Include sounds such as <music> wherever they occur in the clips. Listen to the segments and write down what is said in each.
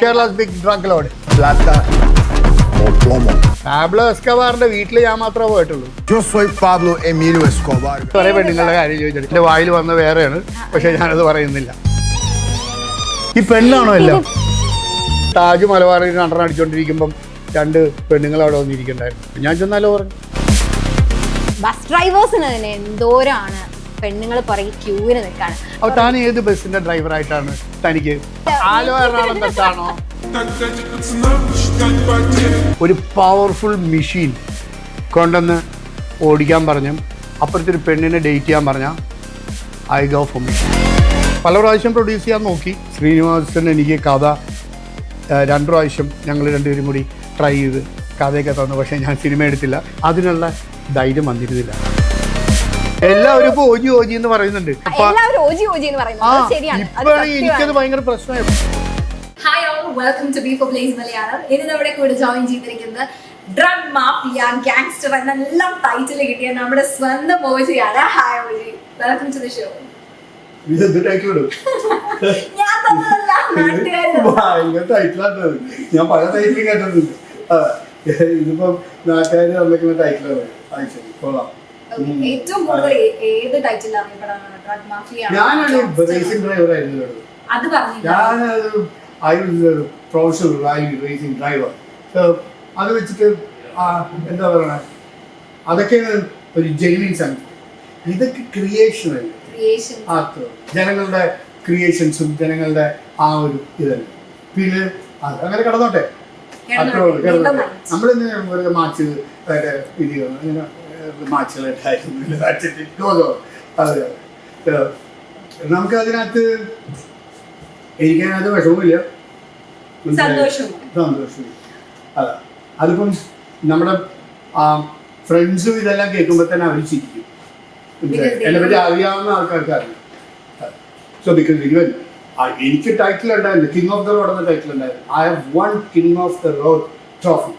Kerala big drug lord. Pablo എസ്കബാറിന്റെ വീട്ടിൽ ഞാൻ മാത്രമേ പോയിട്ടുള്ളൂ. Yo soy Pablo Emilio Escobar. കുറെ പെണ്ണുങ്ങളുടെ കാര്യം ചോദിച്ചിട്ട് എന്റെ വായിൽ വന്ന വേറെയാണ് പക്ഷെ ഞാനത് പറയുന്നില്ല. ഈ പെണ്ണാണോ എല്ലാം? താജ് മലബാറിൽ രണ്ടെണ്ണം അടിച്ചോണ്ടിരിക്കുമ്പം രണ്ട് പെണ്ണുങ്ങൾ അവിടെ വന്നിരിക്കണ്ടായിരുന്നു ഞാൻ ചെന്നാലോ പറഞ്ഞു. ബസ് ഡ്രൈവേഴ്സിന് തന്നെ എന്തോരാണ് പെണ്ണുങ്ങൾ പറയും ക്യൂവിന് നിൽക്കാണ്. താൻ ഏത് ബസ്സിന്റെ ഡ്രൈവർ ആയിട്ടാണ് തനിക്ക്? ഒരു പവർഫുൾ മെഷീൻ കൊണ്ടുവന്ന് ഓടിക്കാൻ പറഞ്ഞു അപ്പുറത്തൊരു പെണ്ണിനെ ഡേറ്റ് ചെയ്യാൻ പറഞ്ഞ ഐ ഗോ ഫോർ മെഷീൻ പല പ്രാവശ്യം പ്രൊഡ്യൂസ് ചെയ്യാൻ നോക്കി. ശ്രീനിവാസൻ എനിക്ക് കഥ രണ്ട് പ്രാവശ്യം ഞങ്ങൾ രണ്ടുപേരും കൂടി ട്രൈ ചെയ്ത് കഥയൊക്കെ തന്നു. പക്ഷേ ഞാൻ സിനിമ എടുത്തില്ല. അതിനുള്ള ധൈര്യം വന്നിരുന്നില്ല. എല്ലാവരും ഇപ്പൊ ഓജി ഓജി എന്ന് പറയുന്നുണ്ട്. എല്ലാവരും ഓജി ഓജി എന്ന് പറയുന്നത് ശരിയാണ്. ഇപ്പോഴാണ് എനിക്കത് ഭയങ്കര പ്രശ്നമായി. Hi all welcome to B for place Malayalam ഇന്ന് നമ്മുടെ കൂടെ ജോയിൻ ചെയ്തിരിക്കുന്നത് ഡ്രഗ് മാഫിയ ഗാങ്സ്റ്റർ എന്നെല്ലാം ടൈറ്റിൽ കിട്ടിയ നമ്മുടെ സ്വന്തം ഓജിയാണ്. Hi OG welcome to the show ഞാൻ പല ടൈറ്റിലും കേട്ടിട്ടുണ്ട്. ഇതിപ്പം നാട്ടുകാർ തന്നിരിക്കുന്ന ടൈറ്റിലാണ് ശരി കൊള്ളാം. ഏറ്റവും കൂടുതൽ ഏത് ടൈറ്റിൽ അറിയപ്പെടാനാണ് ഡ്രഗ് മാഫിയ ഞാനാണ് റേസിംഗ് ഡ്രൈവർ ആയിരുന്നു അത് പറഞ്ഞു ഞാൻ I professional rally racing driver അത് വെച്ചിട്ട് എന്താ പറയണ? അതൊക്കെ ഒരു ജെനുവിൻ സംഗതി. ഇതൊക്കെ ക്രിയേഷൻ അല്ലേ? ജനങ്ങളുടെ ക്രിയേഷൻസും ജനങ്ങളുടെ ആ ഒരു ഇതല്ലേ. പിന്നെ അത് അങ്ങനെ കടന്നോട്ടെ. അത്രേ ഉള്ളൂ വെറുതെ മാച്ച് വേറെ ഇത്. ഇങ്ങനെ മാച്ചുകളായിട്ടായിരുന്നു അതെ. ഏഹ് നമുക്ക് അതിനകത്ത് എനിക്കതിനകത്ത് വിഷമമില്ല സന്തോഷവും. സന്തോഷവും. അതെ. അതിപ്പം നമ്മുടെ ഫ്രണ്ട്സും ഇതെല്ലാം കേൾക്കുമ്പോൾ തന്നെ അവർ ചിരിക്കും. എന്നെ പറ്റി. അറിയാവുന്ന ആൾക്കാർക്ക് അറിയാം. സോ ബിക്കോസ് ഇവൻ എനിക്ക് ടൈറ്റിൽ ഉണ്ടായിരുന്നു. കിങ് ഓഫ് ദ റോഡ് എന്ന ടൈറ്റിൽ ഉണ്ടായിരുന്നു. I have won king of the road trophy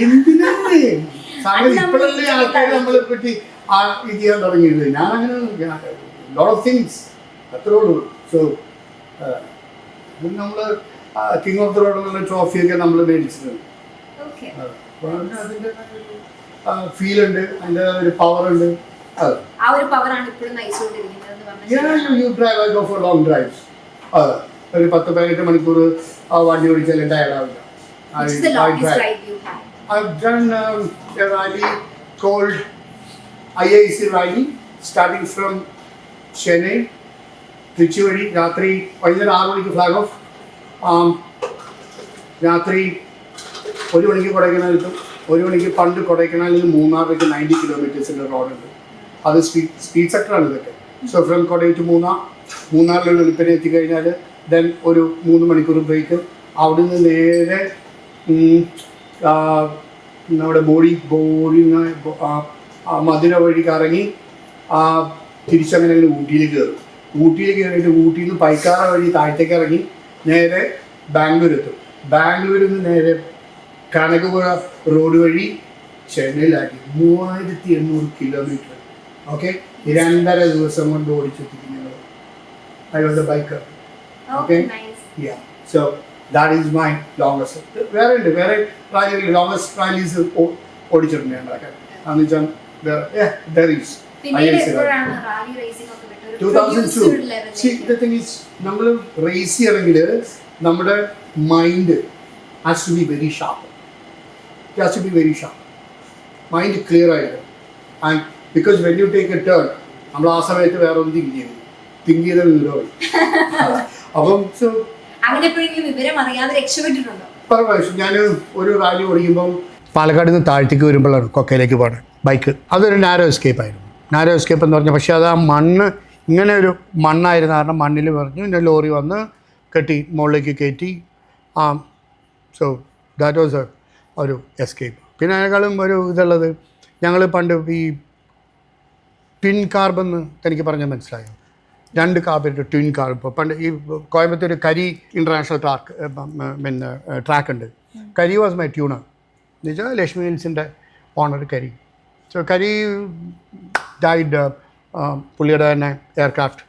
എന്തിനാണ്? ഇപ്പോഴല്ലേ ആൾക്കാർ നമ്മളെ പറ്റി ആ ഇത് ചെയ്യാൻ തുടങ്ങിയത് ഞാൻ അങ്ങനെ ലോട്ട് ഓഫ് തിങ്സ് അത്രേ ഉള്ളൂ. സോ നമ്മൾ കിങ് ഓഫ് ദ റോഡ് എന്നുള്ള ട്രോഫിയൊക്കെ നമ്മൾ മേടിച്ചിട്ടുണ്ട്. അതിന്റെ ഫീൽ ഉണ്ട്. അതിന്റെ ഒരു പവർ ഉണ്ട്. ആ. ഒരു പവറാണ് ഇപ്പോഴും go for long drives. ഒരു പത്ത് പതിനെട്ട് മണിക്കൂർ വണ്ടി ഓടിച്ചാൽ ടയർഡാവില്ല I've done um, a rally called IIC rally starting from Chennai, Trichivadi, രാത്രി വൈകുന്നേരം ആറ് മണിക്ക് ഫ്ലാഗ് ഓഫ് രാത്രി ഒരു മണിക്ക് കൊടൈക്കനാലെത്തും ഒരു മണിക്ക് പണ്ട് കൊടൈക്കനാലിൽ നിന്ന് മൂന്നാറിലേക്ക് നയന്റി കിലോമീറ്റേഴ്സിന്റെ റോഡുണ്ട് അത് സ്പീഡ് സ്പീഡ് സെക്ടറാണ് ഇതൊക്കെ. So from Kodai to Munnar മൂന്നാറിൽ വെളുപ്പിനെ എത്തിക്കഴിഞ്ഞാൽ ദെൻ ഒരു മൂന്ന് മണിക്കൂർ ബ്രേക്ക് അവിടുന്ന് നേരെ ഉം, ആ, നമ്മുടെ ബോഡി ബോഡി മധുര വഴി കറങ്ങി ആ, തിരിച്ചങ്ങനെ അങ്ങനെ ഊട്ടിയിലേക്ക് കയറും. ഊട്ടിയിലേക്ക് കയറിയിട്ട് ഊട്ടിയിൽ നിന്ന് പൈക്കാറ വഴി താഴത്തേക്ക് ഇറങ്ങി നേരെ ബാംഗ്ലൂർ എത്തും ബാംഗ്ലൂരിൽ നിന്ന് നേരെ കനകപുഴ റോഡ് വഴി ചെന്നൈയിലാക്കി. മൂവായിരത്തി എണ്ണൂറ് കിലോമീറ്റർ. ഓക്കെ? രണ്ടര ദിവസം കൊണ്ട് ഓടിച്ചെത്തിക്കുന്നത് I was a biker okay? Yeah nice. Yeah. Is my longest. വേറെ ഉണ്ട് വേറെ റാലി ലോങ്സ്റ്റ് റാലീസ് ഓടിച്ചിട്ടുണ്ട് ഞങ്ങളൊക്കെ. വെച്ചാൽ two thousand two see the thing is നമ്മൾ റേസ് ചെയ്യണമെങ്കിൽ നമ്മുടെ mind has to be very sharp has to be very sharp mind clear ആയിട്ട് and because when you take a turn നമ്മൾ ആ സമയത്ത് വേറെ ഒന്നും തിങ്ക് ചെയ്തു തിങ്ക് ചെയ്ത വിവരമായി അപ്പം സോ വിവരം അറിയാതെ ഞാൻ ഒരു പാലക്കാട് നിന്ന് താഴ്ത്തേക്ക് വരുമ്പോഴാണ് കൊക്കയിലേക്ക് പോകണം ബൈക്ക്. അതൊരു നാരോ എസ്കേപ്പ് ആയിരുന്നു. നാരോ എസ്കേപ്പ് എന്ന് പറഞ്ഞാൽ പക്ഷേ അത് ആ മണ്ണ് ഇങ്ങനെ ഒരു മണ്ണായിരുന്ന. കാരണം മണ്ണിൽ പറഞ്ഞു പിന്നെ ലോറി വന്ന് കെട്ടി മുകളിലേക്ക് കയറ്റി ആ സോ ദാറ്റ് വാസ് ഒരു എസ്കേപ്പ് പിന്നെ അതിനേക്കാളും ഒരു ഇതുള്ളത് ഞങ്ങൾ പണ്ട് ഈ പിൻ കാർബെന്ന് തനിക്ക് പറഞ്ഞാൽ മനസ്സിലായോ? രണ്ട് കാർബിന്റെ ട്വിൻ കാർ ഇപ്പോൾ പണ്ട് ഈ കോയമ്പത്തൂർ കരി ഇന്റർനാഷണൽ ട്രാക്ക് പിന്നെ ട്രാക്ക് ഉണ്ട്. കരി വാസ് മൈ ട്യൂണർ എന്ന് വെച്ചാൽ Lakshmi ഹിൽസിന്റെ owner Kari. So Kari died പുള്ളിയുടെ തന്നെ എയർക്രാഫ്റ്റ്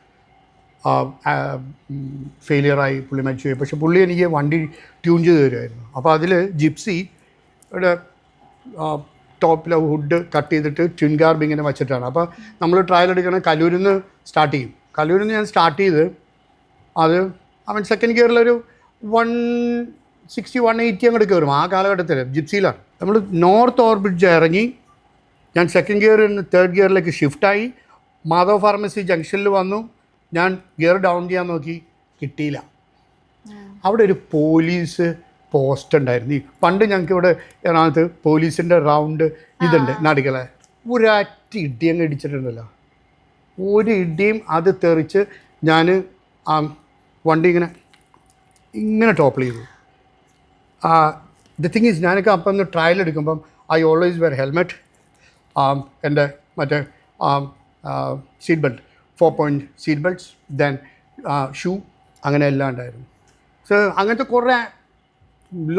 ഫെയിലിയറായി പുള്ളി മരിച്ചു പോയി പക്ഷെ പുള്ളി എനിക്ക് വണ്ടി ട്യൂൺ ചെയ്ത് തരുമായിരുന്നു അപ്പോൾ അതിൽ ജിപ്സി ഇവിടെ ടോപ്പിലെ വുഡ് കട്ട് ചെയ്തിട്ട് ട്വിൻ ഗാർബ് വെച്ചിട്ടാണ്. അപ്പോൾ നമ്മൾ ട്രയൽ എടുക്കണ കലൂരിൽ നിന്ന് സ്റ്റാർട്ട് ചെയ്യും. കലൂരിൽ നിന്ന് ഞാൻ സ്റ്റാർട്ട് ചെയ്ത് അത് അവൻ സെക്കൻഡ് ഗിയറിലൊരു വൺ സിക്സ്റ്റി വൺ എയ്റ്റി അങ്ങോട്ട് കയറും ആ കാലഘട്ടത്തിൽ ജിപ്സിയിലാണ്. നമ്മൾ നോർത്ത് ഓർബിറ്റ് ഇറങ്ങി ഞാൻ സെക്കൻഡ് ഗിയറിൽ നിന്ന് തേർഡ് ഗിയറിലേക്ക് ഷിഫ്റ്റായി മാധവ് ഫാർമസി ജംഗ്ഷനിൽ വന്നു ഞാൻ ഗിയർ ഡൗൺ ചെയ്യാൻ നോക്കി കിട്ടിയില്ല. അവിടെ ഒരു പോലീസ് പോസ്റ്റ് ഉണ്ടായിരുന്നു. ഈ പണ്ട് ഞങ്ങൾക്ക് ഇവിടെ എറണാകുളത്ത് പോലീസിന്റെ റൗണ്ട് ഇതുണ്ട് നടികളെ ഒരാറ്റി ഇടിയങ്ങ് ഇടിച്ചിട്ടുണ്ടല്ലോ. ഒരു ഇടിയും അത് തെറിച്ച് ഞാൻ ആ വണ്ടി ഇങ്ങനെ ഇങ്ങനെ ടോപ്പിൾ ചെയ്തു. ദ തിങ് ഈസ് ഞാനൊക്കെ അപ്പം ഒന്ന് ട്രയൽ എടുക്കുമ്പം ഐ ഓൾവേസ് വെയർ ഹെൽമെറ്റ് എന്റെ മറ്റേ seat belt four point seat belts then shoe അങ്ങനെ എല്ലാം ഉണ്ടായിരുന്നു. സോ അങ്ങനത്തെ കുറേ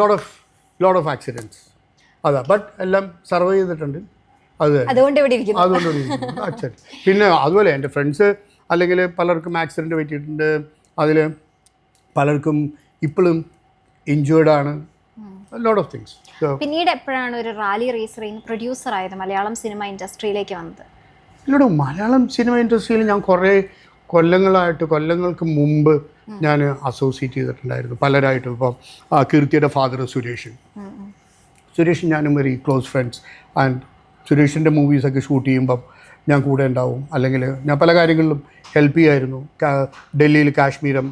load of load of accidents അതാ ബട്ട് എല്ലാം സർവൈവ് ചെയ്തിട്ടുണ്ട്. അത്. തന്നെ. അതുകൊണ്ട് ഇവിടെ ഇരിക്കുന്നു. അതുകൊണ്ട് അച്ഛൻ പിന്നെ അതുപോലെ എന്റെ ഫ്രണ്ട്സ് അല്ലെങ്കിൽ പലർക്കും ആക്സിഡന്റ് പറ്റിയിട്ടുണ്ട്. അതിൽ പലർക്കും ഇപ്പോഴും ഇഞ്ചേർഡ് ആണ്. ലോട്ട് ഓഫ് തിങ്സ് പിന്നീട് എപ്പോഴാണ് ഒരു റാലി റേസറിൽ പ്രൊഡ്യൂസർ ആയത് മലയാളം സിനിമ ഇൻഡസ്ട്രിയിലേക്ക് വന്നത്? ഇല്ലടോ മലയാളം സിനിമ ഇൻഡസ്ട്രിയിൽ ഞാൻ കുറേ കൊല്ലങ്ങളായിട്ട് കൊല്ലങ്ങൾക്ക് മുമ്പ് ഞാൻ അസോസിയേറ്റ് ചെയ്തിട്ടുണ്ടായിരുന്നു പലരായിട്ടും. ഇപ്പം കീർത്തിയുടെ ഫാദർ സുരേഷ്. സുരേഷ് ഞാനും വെരി ക്ലോസ് ഫ്രണ്ട്സ് ആൻഡ് സുരേഷിന്റെ മൂവീസൊക്കെ ഷൂട്ട് ചെയ്യുമ്പം ഞാൻ കൂടെ ഉണ്ടാവും. അല്ലെങ്കിൽ ഞാൻ പല കാര്യങ്ങളിലും ഹെൽപ്പ് ചെയ്യായിരുന്നു. ഡൽഹിയിൽ കാശ്മീരം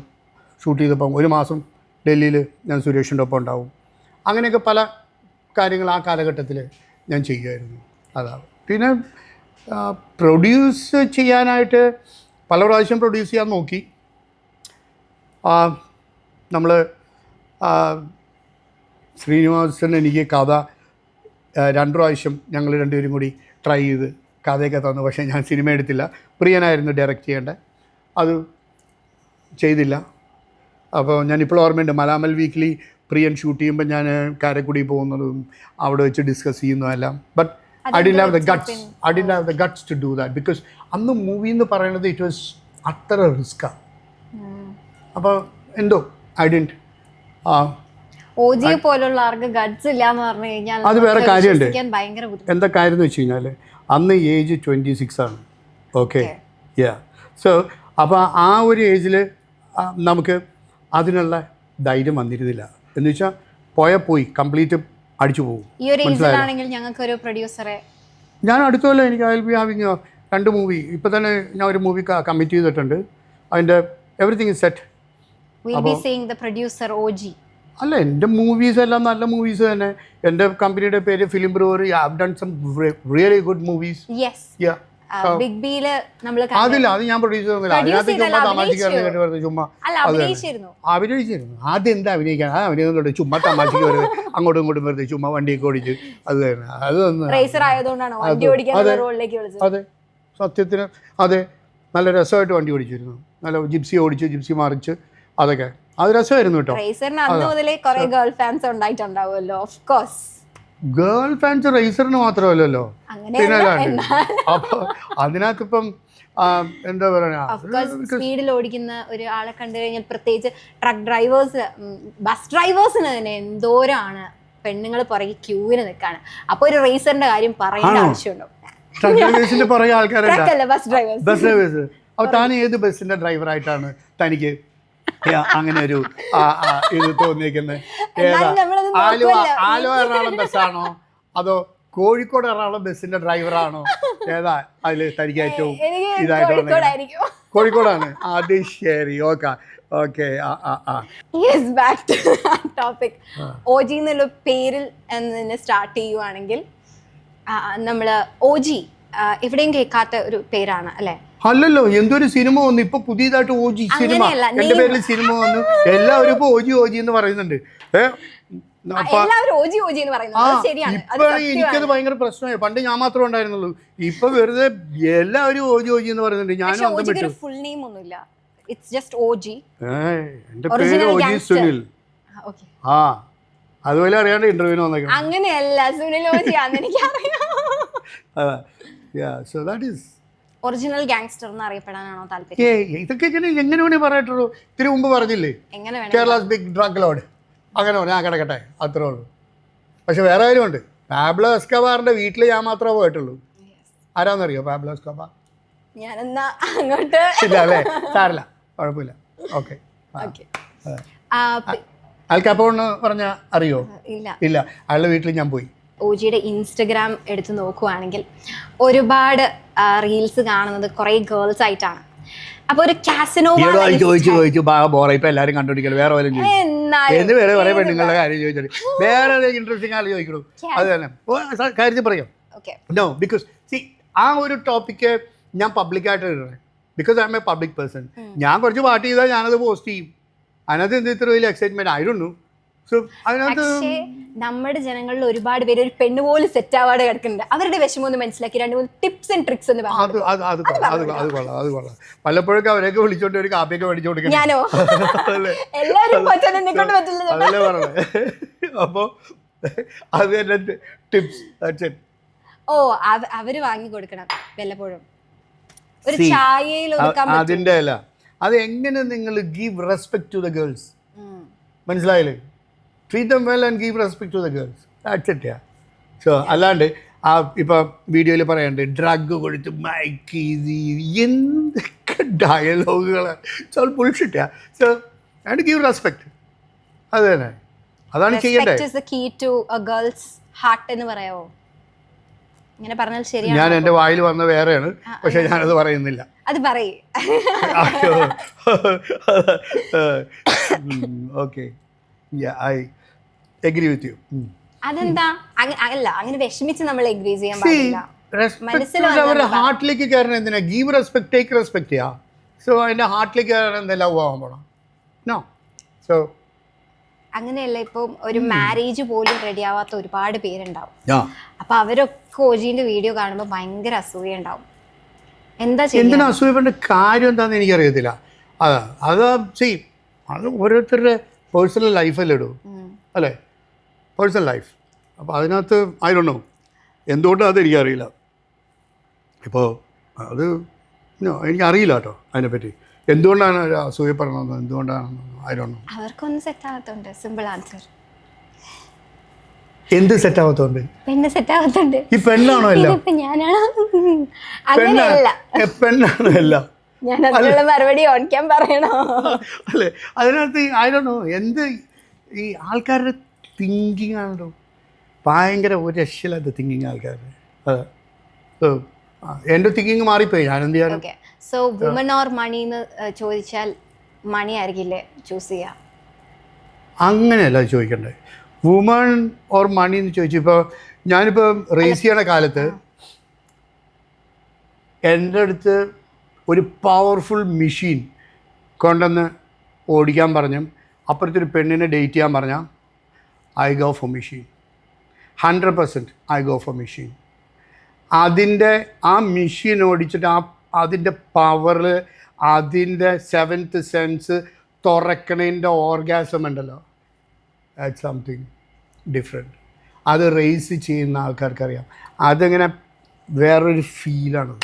ഷൂട്ട് ചെയ്തപ്പം ഒരു മാസം ഡൽഹിയിൽ ഞാൻ സുരേഷിന്റെ ഒപ്പം ഉണ്ടാവും. അങ്ങനെയൊക്കെ പല കാര്യങ്ങൾ ആ കാലഘട്ടത്തിൽ ഞാൻ ചെയ്യുമായിരുന്നു. അതാണ് പിന്നെ പ്രൊഡ്യൂസ് ചെയ്യാനായിട്ട് പല പ്രാവശ്യം പ്രൊഡ്യൂസ് ചെയ്യാൻ നോക്കി. നമ്മൾ ശ്രീനിവാസൻ എനിക്ക് കഥ രണ്ട് പ്രാവശ്യം ഞങ്ങൾ രണ്ടുപേരും കൂടി ട്രൈ ചെയ്ത് കഥയൊക്കെ തന്നു. പക്ഷേ ഞാൻ സിനിമ എടുത്തില്ല. പ്രിയനായിരുന്നു ഡയറക്റ്റ് ചെയ്യേണ്ടത്. അത് ചെയ്തില്ല. അപ്പോൾ ഞാൻ ഇപ്പോൾ ഓർമ്മയുണ്ട് മലാമൽ വീക്കിലി പ്രിയൻ ഷൂട്ട് ചെയ്യുമ്പോൾ ഞാൻ കാരക്കുടി പോകുന്നതും അവിടെ വെച്ച് ഡിസ്കസ് ചെയ്യുന്നതും എല്ലാം. But I didn't have the guts I didn't have the guts to do that because അന്ന് മൂവി എന്ന് പറയുന്നത് ഇറ്റ് വാസ് അത്ര റിസ്ക്കാണ് അപ്പോൾ എന്തോ ഐ ഡിന്റ് ജി പോലുള്ള ആർക്ക് ഗഡ്സ് ഇല്ല എന്ന് പറഞ്ഞു കഴിഞ്ഞാൽ അത് വേറെ കാര്യമുണ്ട്. ഭയങ്കര എന്താ കാര്യം എന്ന് വെച്ച് കഴിഞ്ഞാൽ അന്ന് ഏജ് ട്വന്റി സിക്സ് ആണ്. ഓക്കെ യാ സോ അപ്പോൾ ആ ഒരു ഏജിൽ നമുക്ക് അതിനുള്ള ധൈര്യം വന്നിരുന്നില്ല. എന്ന് വെച്ചാൽ പോയാൽ പോയി കംപ്ലീറ്റ് അടിച്ചു പോകും. ഈ ഒരു ഏജിലാണെങ്കിൽ ഞങ്ങൾക്ക് ഒരു പ്രൊഡ്യൂസറെ ഞാൻ അടുത്തല്ലോ എനിക്ക് ഐ ബി ഹാവിങ് രണ്ട് മൂവി ഇപ്പോൾ തന്നെ ഞാൻ ഒരു മൂവി കമ്മിറ്റ് ചെയ്തിട്ടുണ്ട്. അതിന്റെ everything is set will be seeing the producer O G അല്ല എന്റെ മൂവീസ് എല്ലാം നല്ല മൂവീസ് തന്നെ. എന്റെ കമ്പനിയുടെ പേര് film brewery I done some really good movies big ബിയിൽ നമ്മൾ അതില്ല അത് ഞാൻ പ്രൊഡ്യൂസ് ചുമ്മാ. അഭിനയിച്ചിരുന്നു. ആദ്യം എന്താ അഭിനയിക്കാൻ? ആ അഭിനയിക്കുന്നുണ്ട്. ചുമ്മാ തമാശയ്ക്ക് വെറുതെ അങ്ങോട്ടും ഇങ്ങോട്ടും വെറുതെ ചുമ്മാ വണ്ടിയൊക്കെ ഓടിച്ച് തന്നെ. അതെ സത്യത്തിന് അതെ. നല്ല രസമായിട്ട് വണ്ടി ഓടിച്ചിരുന്നു. നല്ല ജിപ്സി ഓടിച്ച് ജിപ്സി മറിച്ച് അതൊക്കെ. അത് രസമായിരുന്നു കേട്ടോ. റേസറിന് അന്ന് മുതലേ കുറെ ഗേൾ ഫാൻസ് ഉണ്ടായിട്ടുണ്ടാവുമല്ലോ ഓഫ് കോഴ്സ് ഗേൾ ഫാൻസ് റേസറിന് മാത്രമല്ലല്ലോ. പിന്നെ അപ്പൊ അതിനകത്ത് ആ, എന്താ പറയാ സ്പീഡിൽ ഓടിക്കുന്ന ഒരാളെ കണ്ടു കഴിഞ്ഞാൽ പ്രത്യേകിച്ച് ട്രക്ക് ഡ്രൈവേഴ്സ് ബസ് ഡ്രൈവേഴ്സിന് തന്നെ എന്തോരാണ് പെണ്ണുങ്ങൾ പുറകെ ക്യൂവിന് നിൽക്കാണ്. അപ്പൊ ഒരു റേസറിന്റെ കാര്യം പറയേണ്ട? ആവശ്യമുണ്ടോ? ട്രക്ക് ഡ്രൈവേഴ്സിന്റെ പുറകെ ആൾക്കാരല്ല അല്ല ബസ് ഡ്രൈവേഴ്സ് ബസ് ഡ്രൈവേഴ്സ് അപ്പോൾ താൻ ഏത് ബസ്സിന്റെ ഡ്രൈവറായിട്ടാണ് തനിക്ക് അങ്ങനെ ഒരു ഇത് തോന്നിയിരിക്കുന്നത് ഏതാ? ആലുവ. ആലുവ എറണാകുളം ബസ്സാണോ? അതോ കോഴിക്കോട് എറണാകുളം ബസ്സിന്റെ ഡ്രൈവറാണോ? ഏതാ? അതിൽ തനിക്ക് ഏറ്റവും ഇതായിട്ട് കോഴിക്കോടാണ്? അത് ശരി ഓക്കെ. ടോപ്പിക് ഒ ജി എന്നുള്ള പേരിൽ സ്റ്റാർട്ട് ചെയ്യുവാണെങ്കിൽ നമ്മൾ ഒ ജി എവിടെയും കേൾക്കാത്ത ഒരു പേരാണ് അല്ലെ? അല്ലല്ലോ എന്തൊരു സിനിമ വന്നു? ഇപ്പൊ പുതിയതായിട്ട് ഓജി സിനിമ. എന്റെ പേരിൽ സിനിമ വന്നു. എല്ലാവരും ഇപ്പൊ ഓജി ഓജി എന്ന് പറയുന്നുണ്ട്. ഇപ്പൊ എനിക്കത് ഭയങ്കര പ്രശ്നമായി. പണ്ട് ഞാൻ മാത്രമേ ഉണ്ടായിരുന്നുള്ളൂ. ഇപ്പൊ വെറുതെ എല്ലാവരും ഓജി ഓജി എന്ന് പറയുന്നുണ്ട്. ഞാൻ ഫുൾ നെയിം ഒന്നുമില്ല. ഇറ്റ്സ് ജസ്റ്റ് എന്റെ പേര് ഓജി സുനിൽ. ആ അതുപോലെ അറിയാണ്ട് ഇന്റർവ്യൂ വന്നേക്കാം അങ്ങനെയല്ല സുനിൽ ഓജി എനിക്കറിയാം so that is original gangster എന്ന് അറിയപ്പെടാനാണോ താല്പര്യം? ഏ ഇതൊക്കെ ഇങ്ങനെ എങ്ങനെ വേണേ പറയട്ടുള്ളൂ ഇതിനു മുമ്പ് പറഞ്ഞില്ലേ? എങ്ങനെ വേണം കേരളാസ് ബിഗ് ഡ്രഗ് ലോഡ് അങ്ങനെ പറഞ്ഞു ഞാൻ കിടക്കട്ടെ അത്രേ ഉള്ളൂ. പക്ഷെ വേറെ കാര്യമുണ്ട്. പാബ്ലോ എസ്കബാറിന്റെ വീട്ടിൽ ഞാൻ മാത്രമേ പോയിട്ടുള്ളൂ. ആരാന്നറിയോ പാബ്ലോ എസ്കബാർ ഞാനെന്നാ അങ്ങോട്ട്? ഇല്ല അല്ലേ? സാറില്ല കുഴപ്പമില്ല. ഓക്കെ ഓക്കെ അൽക്കാപ്പോന്ന് പറഞ്ഞ അറിയോ? ഇല്ല. ഇല്ല. അയാളുടെ വീട്ടിൽ ഞാൻ പോയി. ഓജിയുടെ ഇൻസ്റ്റഗ്രാം എടുത്ത് നോക്കുവാണെങ്കിൽ ഒരുപാട് റീൽസ് കാണുന്നത് കുറേ ഗേൾസ് ആയിട്ടാണ്. അപ്പൊ ഒരു കാസിനോ ആയി ചോദിച്ചു ചോദിച്ചു ബോറ ഇപ്പൊ എല്ലാരും കണ്ടുപിടിക്കൽ വേറെ എന്ന് പറയാൻ പെണ്ണുങ്ങളുടെ കാര്യം വേറെ ഇൻട്രസ്റ്റിംഗ് ആൾ ചോദിക്കണു? അത് തന്നെ. കാര്യത്തിൽ പറയാം? ഓക്കെ നോ ബിക്കോസ് സി ആ ഒരു ടോപ്പിക്ക് ഞാൻ പബ്ലിക്കായിട്ട് ഇടണേ. Because I'm a public person ഞാൻ കുറച്ച് പാട്ട് ചെയ്താൽ ഞാനത് പോസ്റ്റ് ചെയ്യും. അതിനകത്ത് എന്ത് ഇത്ര വലിയ എക്സൈറ്റ്മെന്റ് ആയിരുന്നു പക്ഷേ നമ്മുടെ ജനങ്ങളിൽ ഒരുപാട് പേര് ഒരു പെണ്ണ് പോലും സെറ്റ് ആവാതെ കിടക്കുന്നുണ്ട്. അവരുടെ വിഷമം ഒന്ന് മനസ്സിലാക്കി. രണ്ട് മൂന്ന് ടിപ്സ് ആൻഡ് ട്രിക്സ് എന്ന് അത് അത് അത് കൊള്ളാം. അത് കൊള്ളാം. അത് കൊള്ളാം. അത് കൊള്ളാം. പലപ്പോഴൊക്കെ അവരെയൊക്കെ വിളിച്ചോണ്ട് ഒരു കാപ്പിയൊക്കെ മേടിച്ചു കൊടുക്കും ഞാനോ? എല്ലാരും. അതല്ലേ പറഞ്ഞത്. അപ്പോൾ അത് തന്നെ ടിപ്സ് ഓ അവ- അവർ വാങ്ങി കൊടുക്കണം വല്ലപ്പോഴും. ഒരു ചായയിൽ അതിന്റെ അല്ല. അത് എങ്ങനെ നിങ്ങൾ give respect to the girls മനസ്സിലായില്ലേ? Treat them well and give respect to the girls that's it so അല്ലാണ്ട് ആ ഇപ്പം വീഡിയോയിൽ പറയണ്ട് ഡ്രഗ് കൊടുത്ത് മൈക്ക് എന്തൊക്കെ ഡയലോഗുകളാണ് സോ പുളിച്ചിട്ട സോ ആൻഡ് ഗീവ് റെസ്പെക്ട് അത് തന്നെ. അതാണ് ചെയ്യേണ്ടത്. Respect is the key to a girl's heart എന്ന് പറയാവോ? ഇങ്ങനെ പറഞ്ഞാൽ ഞാൻ എന്റെ വായിൽ വന്ന വേറെയാണ്. പക്ഷെ ഞാനത് പറയുന്നില്ല. അത് പറയേ. Okay I agree with you അതെന്താ? അല്ല അങ്ങനെ വിഷമിച്ച് നമ്മൾ എഗ്രി ചെയ്യാൻ പാടില്ല. മനസ്സിൽ റെസ്പെക്ട് അവരുടെ വന്നത് ഹാർട്ടിലേക്ക് കയറണം എന്തിനാ? ഗീവ് റെസ്പെക്ട് ടേക്ക് റെസ്പെക്ട് ചെയ്യാം സോ അതിന്റെ ഹാർട്ടിലേക്ക് കയറണം എന്താ ലവ് ആവാൻ പോണം. നോ സോ അങ്ങനെയല്ല ഇപ്പം ഒരു മാരേജ് പോലും റെഡി ആവാത്ത ഒരുപാട് പേരുണ്ടാവും. അപ്പൊ അവരൊക്കെ ഓജീന്റെ വീഡിയോ കാണുമ്പോൾ ഭയങ്കര അസൂയ ഉണ്ടാവും. എന്താ എന്തിനാ അസൂയപ്പെടേണ്ട കാര്യം എന്താണെന്ന് എനിക്കറിയത്തില്ല. അതാ അത് ചെയ്യും അത് ഓരോരുത്തരുടെ പേഴ്സണൽ ലൈഫല്ലേ ഇടൂ. അല്ലേ? Personal life. അപ്പോൾ അതിനകത്ത് ആയിരുന്നോ എന്തുകൊണ്ടാണ് അത് എനിക്കറിയില്ല. ഇപ്പോൾ അത് no, എനിക്കറിയില്ല കേട്ടോ അതിനെപ്പറ്റി. എന്തുകൊണ്ടാണ് ഒരു അസൂയപ്പെടണമെന്ന് എന്തുകൊണ്ടാണെന്ന് ആയിരുന്നു അവർക്കൊന്നും സെറ്റ് ആവാത്തോണ്ട് സിമ്പിൾ ആൻസർ എന്ത് സെറ്റാവാത്തോണ്ട് പെണ്ണ് സെറ്റ് ആവാത്തോണ്ട്. ഈ പെണ്ണാണോ എല്ലാം? ഞാനാണോ? പെണ്ണാണ് അങ്ങനെയല്ല. ഏ, പെണ്ണാണോ എല്ലാം? ഞാൻ അതിനുള്ള മറുപടി ഓണിക്കാൻ പറയണോ? അല്ലേ? അതിനകത്ത് ആയിരുന്നു എന്ത് ഈ ആൾക്കാരുടെ തിങ്കിങ് ആണല്ലോ. ഭയങ്കര ഒരു രക്ഷയില്ലാത്ത തിങ്കിങ് ആൾക്കാരുടെ എന്റെ തിങ്കിങ് മാറിപ്പോയി. ഞാൻ എന്ത് ചെയ്യാനും? സോ വുമൺ ഓർ മണി എന്ന് ചോദിച്ചാൽ മണി ആയിരിക്കില്ലേ ചൂസ് ചെയ്യാം? അങ്ങനെയല്ല ചോദിക്കണ്ടേ. വുമൺ ഓർ മണി എന്ന് ചോദിച്ചു. ഇപ്പോൾ ഞാനിപ്പോൾ റേസ് ചെയ്യണ കാലത്ത് എന്റെ അടുത്ത് ഒരു പവർഫുൾ മെഷീൻ കൊണ്ടുവന്ന് ഓടിക്കാൻ പറഞ്ഞു. അപ്പുറത്തൊരു പെണ്ണിനെ ഡേറ്റ് ചെയ്യാൻ പറഞ്ഞാൽ I go for machine hundred percent I go for machine അതിന്റെ ആ മെഷീൻ ഓടിച്ചിട്ട് ആ അതിന്റെ പവർ അതിന്റെ സെവൻത്ത് സെൻസ് തുറക്കണതിന്റെ ഓർഗാസം ഉണ്ടല്ലോ. ദാറ്റ് സംതിങ് ഡിഫറെന്റ് അത് റേസ് ചെയ്യുന്ന ആൾക്കാർക്കറിയാം. അതിങ്ങനെ വേറൊരു ഫീലാണ്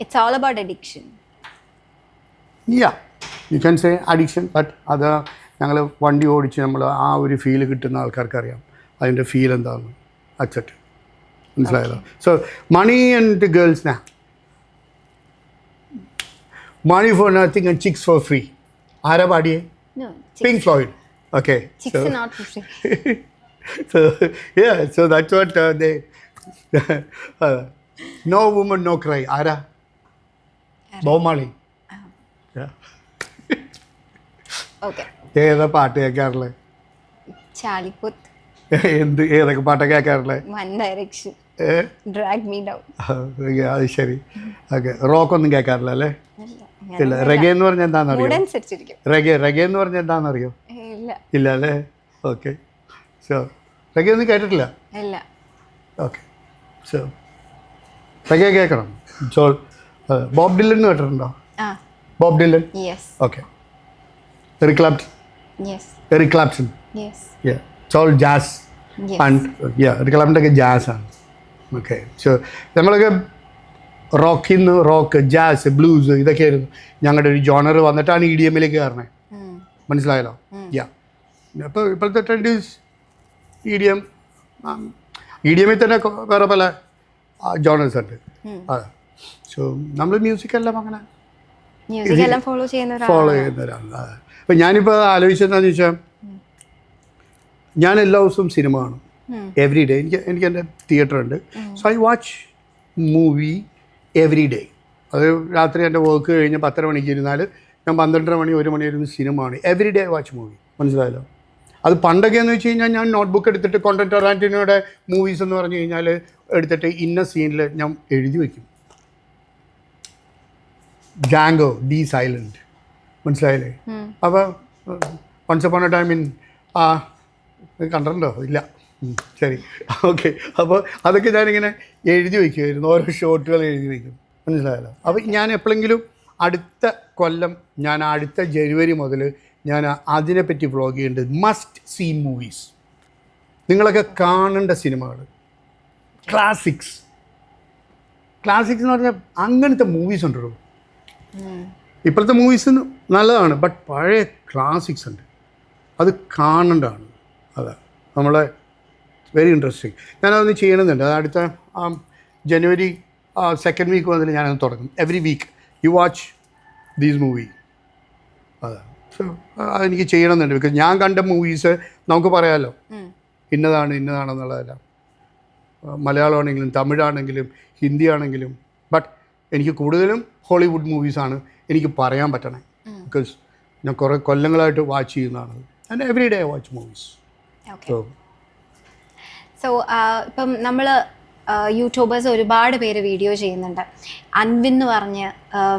it's all about addiction yeah you can say addiction but അത് ഞങ്ങൾ വണ്ടി ഓടിച്ച് നമ്മൾ ആ ഒരു ഫീൽ കിട്ടുന്ന ആൾക്കാർക്കറിയാം. അതിന്റെ ഫീൽ എന്താണെന്ന് അച്ചട്ട്. മനസ്സിലായല്ലോ സോ മണി ആൻഡ് ഗേൾസ് നാ. Money for nothing and chicks for free ആരാ പാടിയേ? No Pink Floyd okay so yeah so that's what uh, they <laughs> uh, no woman no cry. ആരാ? ബോമാളി. ഓക്കെ <laughs> ഏതാ പാട്ട് കേൾക്കാറുള്ളത് ചാലിക്കുത്ത്. എന്ത് ഏതൊക്കെ പാട്ടാ കേൾക്കാറുള്ളത് one direction drag me down അത് ശരി. ഓക്കെ റോക്ക് ഒന്നും കേൾക്കാറില്ല അല്ലേ? ഇല്ല റെഗെ എന്ന് പറഞ്ഞാൽ എന്താണെന്നറിയോ? റെഗെ റെഗെ എന്ന് പറഞ്ഞാൽ എന്താണെന്നറിയോ? ഇല്ല. ഇല്ല അല്ലേ? ഓക്കെ. സോ റെഗെ ഒന്നും കേട്ടിട്ടില്ല ഓക്കെ. സോ റെഗെ കേൾക്കണം. സോ ബോബ് ഡില്ലൻ കേട്ടിട്ടുണ്ടോ? Bob Dylan? ഓക്കെ. റിക്ലാപ്റ്റ് Eric. Yes. And uh, yeah, റിക്ലാമിന്റെ ഒക്കെ ജാസ് ആണ്. ഓക്കെ സോ നമ്മളൊക്കെ റോക്കിൽ നിന്ന് റോക്ക് ജാസ് ബ്ലൂസ് ഇതൊക്കെയായിരുന്നു. ഞങ്ങളുടെ ഒരു ജോണർ വന്നിട്ടാണ് ഇ ഡി എമ്മിലേക്ക് കയറണേ. മനസ്സിലായല്ലോ? യാ അപ്പോൾ ഇപ്പോഴത്തെ trend E D M E D എമ്മിൽ തന്നെ വേറെ പല ജോണേഴ്സ് ഉണ്ട്. അതെ. സോ നമ്മൾ മ്യൂസിക് എല്ലാം അങ്ങനെ ഫോളോ ചെയ്യുന്ന ഒരാളാണ്. അതെ. അപ്പം ഞാനിപ്പോൾ ആലോചിച്ചെന്താന്ന് വെച്ചാൽ ഞാൻ എല്ലാ ദിവസവും സിനിമ കാണും. എവറി ഡേ എനിക്ക് എനിക്ക് എന്റെ തിയേറ്റർ ഉണ്ട്. So I watch movie every day അത് രാത്രി എന്റെ വർക്ക് കഴിഞ്ഞ് പത്തര മണിക്ക് ഇരുന്നാൽ ഞാൻ പന്ത്രണ്ടര മണി ഒരു മണി ഇരുന്ന് സിനിമ ആണ് എവറി ഡേ വാച്ച് മൂവി മനസ്സിലായല്ലോ? അത് പണ്ടൊക്കെ എന്ന് വെച്ച് കഴിഞ്ഞാൽ ഞാൻ നോട്ട്ബുക്ക് എടുത്തിട്ട് കോണ്ടന്റ് ടൊറാന്റിനോയുടെ മൂവീസ് എന്ന് പറഞ്ഞു കഴിഞ്ഞാൽ എടുത്തിട്ട് ഇന്ന സീനിൽ ഞാൻ എഴുതി വയ്ക്കും ജാങ്കോ ഡി സൈലന്റ് മനസ്സിലായില്ലേ? അപ്പോൾ once upon a time in ആ കണ്ടിട്ടുണ്ടോ? ഇല്ല. ശരി. ഓക്കെ അപ്പോൾ അതൊക്കെ ഞാനിങ്ങനെ എഴുതി വയ്ക്കുമായിരുന്നു. ഓരോ ഷോർട്ടുകൾ എഴുതി വയ്ക്കും. മനസ്സിലായല്ലോ? അപ്പോൾ ഞാൻ എപ്പോഴെങ്കിലും അടുത്ത കൊല്ലം ഞാൻ അടുത്ത ജനുവരി മുതൽ ഞാൻ അതിനെപ്പറ്റി വ്ളോഗ് ചെയ്യേണ്ടത് മസ്റ്റ് സീ മൂവീസ് നിങ്ങളൊക്കെ കാണേണ്ട സിനിമകൾ. ക്ലാസിക്സ് ക്ലാസിക്സ് എന്ന് പറഞ്ഞാൽ അങ്ങനത്തെ മൂവീസ് ഉണ്ടല്ലോ. ഇപ്പോഴത്തെ മൂവീസ് നല്ലതാണ് ബട്ട് പഴയ ക്ലാസിക്സ് ഉണ്ട്. അത് കാണേണ്ടതാണ്. അതാ നമ്മളെ വെരി ഇൻട്രസ്റ്റിംഗ് ഞാനതൊന്ന് ചെയ്യണമെന്നുണ്ട്. അത് അടുത്ത ആ, ജനുവരി സെക്കൻഡ് വീക്ക് മുതൽ ഞാനത് തുടങ്ങും. Every week you watch these movie അതെ. സോ അതെനിക്ക് ചെയ്യണമെന്നുണ്ട്. ബിക്കോസ് ഞാൻ കണ്ട മൂവീസ് നമുക്ക് പറയാമല്ലോ ഇന്നതാണ് ഇന്നതാണെന്നുള്ളതെല്ലാം. മലയാളമാണെങ്കിലും തമിഴാണെങ്കിലും ഹിന്ദി ആണെങ്കിലും ബട്ട് എനിക്ക് കൂടുതലും ഹോളിവുഡ് മൂവീസാണ് എനിക്ക് പറയാൻ പറ്റണേ. ബിക്കോസ് ഞാൻ കുറേ കൊല്ലങ്ങളായിട്ട് വാച്ച് ചെയ്യുന്നതാണ്. And every day watch movies so so ഇപ്പം നമ്മൾ യൂട്യൂബേഴ്സ് ഒരുപാട് പേര് വീഡിയോ ചെയ്യുന്നുണ്ട്. അൻവിൻ എന്ന് പറഞ്ഞ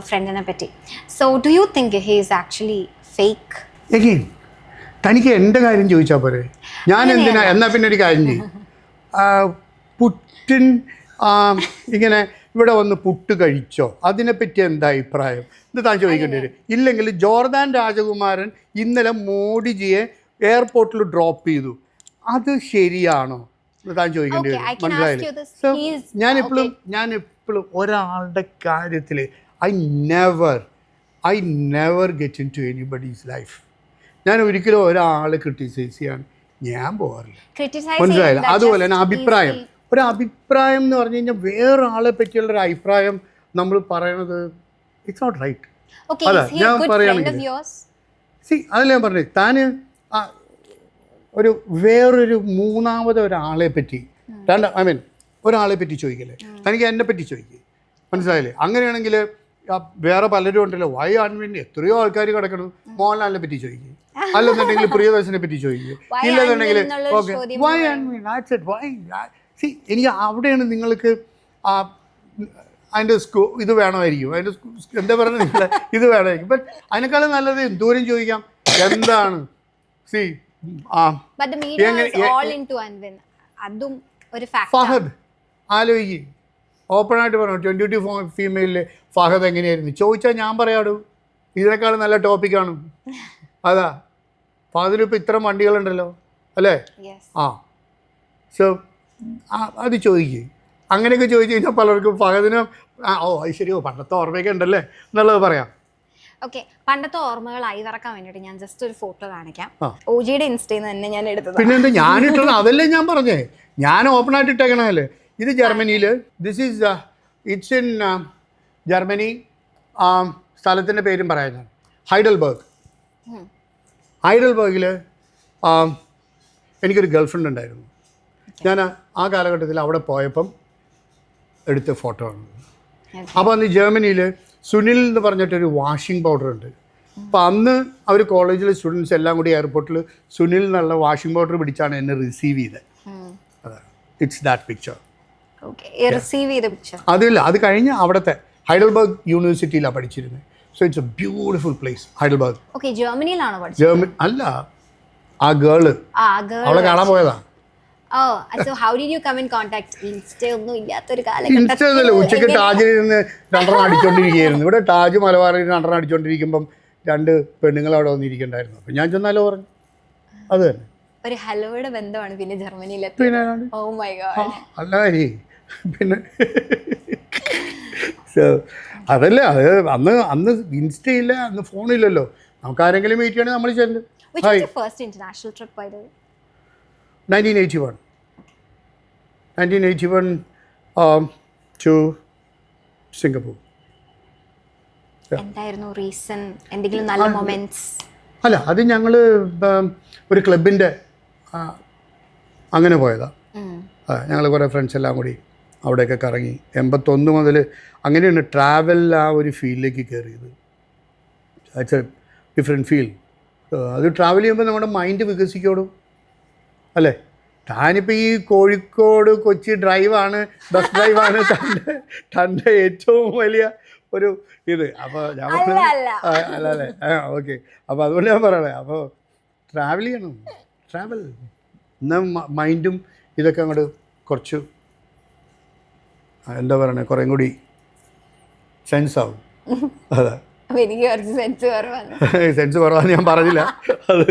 ഫ്രണ്ടിനെ പറ്റി. So do you think he is actually fake again തനിക്ക് എന്റെ കാര്യം ചോദിച്ചാൽ പോരെ? ഞാൻ എന്തിനാ? എന്നാൽ പിന്നെ ഒരു കാര്യം ചെയ്യും. പുട്ടിൻ ഇങ്ങനെ ഇവിടെ വന്ന് പുട്ട് കഴിച്ചോ? അതിനെപ്പറ്റി എന്താ അഭിപ്രായം? ഇത് താൻ ചോദിക്കേണ്ടി വരും. ഇല്ലെങ്കിൽ ജോർദാൻ രാജകുമാരൻ ഇന്നലെ മോഡിജിയെ എയർപോർട്ടിൽ ഡ്രോപ്പ് ചെയ്തു. അത് ശരിയാണോ? ഇത് താൻ ചോദിക്കേണ്ടി വരും. മനസ്സിലായില്ലേ? ഞാൻ എപ്പോഴും ഞാൻ എപ്പോഴും ഒരാളുടെ കാര്യത്തിൽ I never I never get into anybody's life ഞാൻ ഒരിക്കലും ഒരാളെ ക്രിട്ടിസൈസ് ചെയ്യാൻ ഞാൻ പോകാറില്ല മനസ്സിലായില്ല? അതുപോലെ തന്നെ അഭിപ്രായം. ഒരു അഭിപ്രായം എന്ന് പറഞ്ഞു കഴിഞ്ഞാൽ വേറൊരാളെ പറ്റിയുള്ള ഒരു അഭിപ്രായം നമ്മൾ പറയണത് ഇറ്റ്സ് നോട്ട് റൈറ്റ് അതെ അല്ല, ഞാൻ പറയുകയാണെങ്കിൽ- സി അതല്ല ഞാൻ പറഞ്ഞത്? താന് ഒരു വേറൊരു മൂന്നാമത് ഒരാളെ പറ്റി രണ്ട് ഐ മീൻ ഒരാളെ പറ്റി ചോദിക്കല്ലേ? തനിക്ക് എന്നെ പറ്റി ചോദിക്കുക മനസ്സിലായില്ലേ? അങ്ങനെയാണെങ്കിൽ വേറെ പലരും ഉണ്ടല്ലോ. വൈ അൺവിൻ എത്രയോ ആൾക്കാർ കിടക്കണം? മോഹൻലാലിനെ പറ്റി ചോദിക്കും. അല്ലെന്നുണ്ടെങ്കിൽ <laughs> പ്രിയദർശനെ പറ്റി ചോദിക്കും. ഇല്ലെന്നുണ്ടെങ്കിൽ ഓക്കെ വൈ ആൺവിൻ ഇറ്റ് വൈ സി എനിക്ക് അവിടെയാണ് നിങ്ങൾക്ക് ആ അതിന്റെ സ്കൂ ഇത് വേണമായിരിക്കും. അതിന്റെ എന്താ പറയുന്നത്? നിങ്ങൾ ഇത് വേണമായിരിക്കും. ബട്ട് അതിനേക്കാളും നല്ലത് എന്തോരം ചോദിക്കാം? എന്താണ്? സി ആ അതും ഒരു ഫഹദ് ആലോചിക്കും. ഓപ്പണായിട്ട് പറഞ്ഞു ട്വന്റി ടു ഫീമെയിലിൽ ഫഹദ് എങ്ങനെയായിരുന്നു? ചോദിച്ചാൽ ഞാൻ പറയാടൂ? ഇതിനേക്കാളും നല്ല ടോപ്പിക്കാണ് അതാ. ഫഹദിനിപ്പോൾ ഇത്ര വണ്ടികളുണ്ടല്ലോ. അല്ലേ? ആ. സോ അത് ചോദിക്കും. അങ്ങനെയൊക്കെ ചോദിച്ചു കഴിഞ്ഞാൽ പലർക്കും പകതിനും ആ ഓ അത് ശരിയോ പണ്ടത്തെ ഓർമ്മയൊക്കെ ഉണ്ടല്ലേ? എന്നുള്ളത് പറയാം. ഓക്കെ പണ്ടത്തെ ഓർമ്മകൾ അയവിറക്കാൻ വേണ്ടിയിട്ട് ഞാൻ ജസ്റ്റ് ഒരു ഫോട്ടോ കാണിക്കാം. ഓജിയുടെ ഇൻസ്റ്റയിൽ നിന്ന് തന്നെ ഞാൻ എടുത്തത്. പിന്നെ എന്താ ഇട്ടത് <laughs> അതല്ലേ ഞാൻ പറഞ്ഞേ. ഞാൻ ഓപ്പൺ ആയിട്ട് ഇട്ടേക്കണല്ലേ ഇത് ജർമ്മനിയിൽ this is it's in Germany സ്ഥലത്തിന്റെ പേരും പറയാം ഞാൻ. ഹൈഡൽബർഗ്. ഹൈഡൽബർഗിൽ എനിക്കൊരു ഗേൾഫ്രണ്ട് ഉണ്ടായിരുന്നു. ഞാൻ ആ- കാലഘട്ടത്തിൽ അവിടെ പോയപ്പം എടുത്ത ഫോട്ടോ. ആണ് അപ്പോൾ അന്ന് ജർമ്മനിയിൽ സുനിൽ എന്ന് പറഞ്ഞിട്ടൊരു വാഷിംഗ് പൗഡർ ഉണ്ട് അപ്പോൾ അന്ന് അവർ കോളേജിലെ സ്റ്റുഡൻസ് എല്ലാം കൂടി എയർപോർട്ടിൽ സുനിൽ എന്നുള്ള വാഷിംഗ് പൗഡർ പിടിച്ചാണ് എന്നെ റിസീവ് ചെയ്തത്. അതാണ് ഇറ്റ്സ് ദാറ്റ് പിക്ചർ അതില്ല അത് കഴിഞ്ഞ് അവിടുത്തെ ഹൈഡൽബർഗ് യൂണിവേഴ്സിറ്റിയിലാണ് പഠിച്ചിരുന്നത് so it's a beautiful place Heidelberg. ജർമ്മനിയിലാണോ German അല്ല ആ ഗേൾ അവളെ കാണാൻ പോയതാ. ഓ so how did you come in contact Insta ഒന്നും ഇല്ലാത്തൊരു കാലഘട്ടത്തിൽ ഉച്ചയ്ക്ക് ടാജിൽ നിന്ന് രണ്ടെണ്ണം അടിച്ചോണ്ടിരിക്കുകയായിരുന്നു. ഇവിടെ ടാജ് മലബാറിൽ രണ്ടെണ്ണം അടിച്ചോണ്ടിരിക്കുമ്പം രണ്ട് പെണ്ണുങ്ങൾ അവിടെ വന്നിരിക്കണ്ടായിരുന്നു അപ്പം ഞാൻ ചെന്നാലോ പറഞ്ഞു. അത് തന്നെ. ഒരു ഹലോയുടെ ബന്ധമാണ് പിന്നെ ജർമ്മനിയിലെ പിന്നെ ഓ മൈ ഗോഡ് അല്ല പിന്നെ സോ അതല്ല അത് അന്ന് അന്ന് ഇൻസ്റ്റ ഇല്ല അന്ന് ഫോണില്ലല്ലോ നമുക്ക് ആരെങ്കിലും മീറ്റ് ചെയ്യണമെങ്കിൽ നമ്മൾ ചെല്ലും. First international trip first nineteen eighty one nineteen eighty one to Singapore എന്തായിരുന്നു റീസൺ എന്തെങ്കിലും നല്ല മൊമെന്റ്സ് അല്ല അത് ഞങ്ങൾ ഒരു ക്ലബിന്റെ അങ്ങനെ പോയതാണ് ഞങ്ങൾ കുറേ ഫ്രണ്ട്സ് എല്ലാം കൂടി അവിടെയൊക്കെ കറങ്ങി. എൺപത്തൊന്ന് മുതൽ അങ്ങനെയാണ് ട്രാവൽ ആ ഒരു ഫീൽഡിലേക്ക് കയറിയത് ഇറ്റ്സ് എ ഡിഫറെന്റ് ഫീൽ അത് ട്രാവൽ ചെയ്യുമ്പോൾ നമ്മുടെ മൈൻഡ് വികസിക്കോടും അല്ലേ? താനിപ്പോൾ ഈ കോഴിക്കോട് കൊച്ചി ഡ്രൈവാണ് ബസ് ഡ്രൈവാണ് തന്റെ തന്റെ ഏറ്റവും വലിയ ഒരു ഇത്. അപ്പോൾ ഞാൻ അല്ല, അല്ല. ആ, ഓക്കെ അപ്പോൾ അതുകൊണ്ട് ഞാൻ പറയണേ അപ്പോൾ ട്രാവൽ ചെയ്യണം ട്രാവൽ എന്നാൽ മൈൻഡും ഇതൊക്കെ അങ്ങോട്ട് കുറച്ച് എന്താ പറയണേ കുറേ കൂടി സെൻസ് ആവും. അതെ. എനിക്ക് കുറച്ച് സെൻസ് കുറവാണ്. <laughs> സെൻസ് കുറവാന്ന് ഞാൻ പറഞ്ഞില്ല. അത്